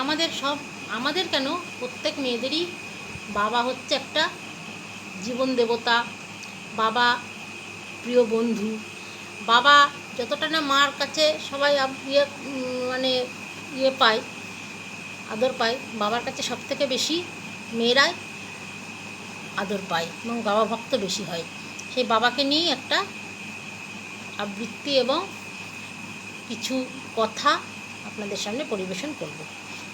আমাদের সব, আমাদের কেন? প্রত্যেক মেয়েদেরই বাবা হচ্ছে একটা জীবন দেবতা, বাবা প্রিয় বন্ধু। বাবা যতটা না মার কাছে সবাই ইয়ে মানে ইয়ে পায়, আদর পায়, বাবার কাছে সব থেকে বেশি মেয়েরাই আদর পায় এবং বাবা ভক্ত বেশি হয়। সেই বাবাকে নিয়েই একটা আবৃত্তি এবং কিছু কথা আপনাদের সামনে পরিবেশন করব।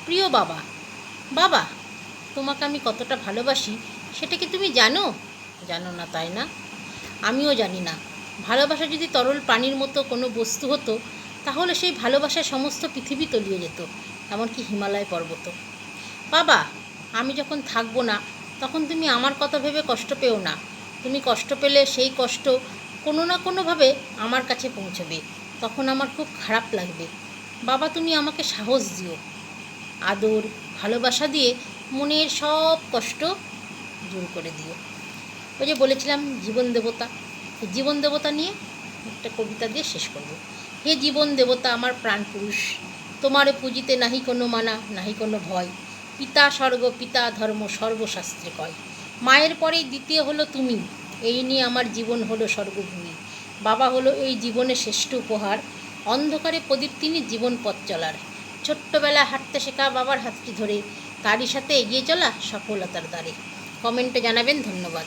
প্রিয় বাবা। বাবা, তোমাকে আমি কতটা ভালোবাসি সেটা কি তুমি জানো? জানো না, তাই না? আমিও জানি না। ভালোবাসা যদি তরল পানির মতো কোনো বস্তু হতো, তাহলে সেই ভালোবাসায় সমস্ত পৃথিবী তলিয়ে যেত, এমনকি হিমালয় পর্বত। বাবা, আমি যখন থাকব না, তখন তুমি আমার কথা ভেবে কষ্ট পেও না। তুমি কষ্ট পেলে সেই কষ্ট কোনো না কোনোভাবে আমার কাছে পৌঁছবে। তখন আমার খুব খারাপ লাগবে। বাবা, তুমি আমাকে সাহস দিও। আদর, ভালোবাসা দিয়ে মনের সব কষ্ট দূর করে দিও ওই যে বলেছিলাম জীবন দেবতা। জীবন দেবতা নিয়ে একটা কবিতা দিয়ে শেষ করব। হে জীবন দেবতা, আমার প্রাণ পুরুষ তোমারে পুজিতে নাহি কোনো মানা, নাহি কোনো ভয়। পিতা স্বর্গ, পিতা ধর্ম, সর্বশাস্ত্রে কয়। মায়ের পরেই দ্বিতীয় হলো তুমি, এই নিয়ে আমার জীবন হলো স্বর্গভূমি। বাবা হলো এই জীবনের শ্রেষ্ঠ উপহার। অন্ধকারে প্রদীপ তিনি জীবন পথ চলার। ছোট্টবেলায় হাঁটতে শেখা বাবার হাতটি ধরে। তারই সাথে এগিয়ে চলা সফলতার দ্বারে কমেন্টে জানাবেন ধন্যবাদ।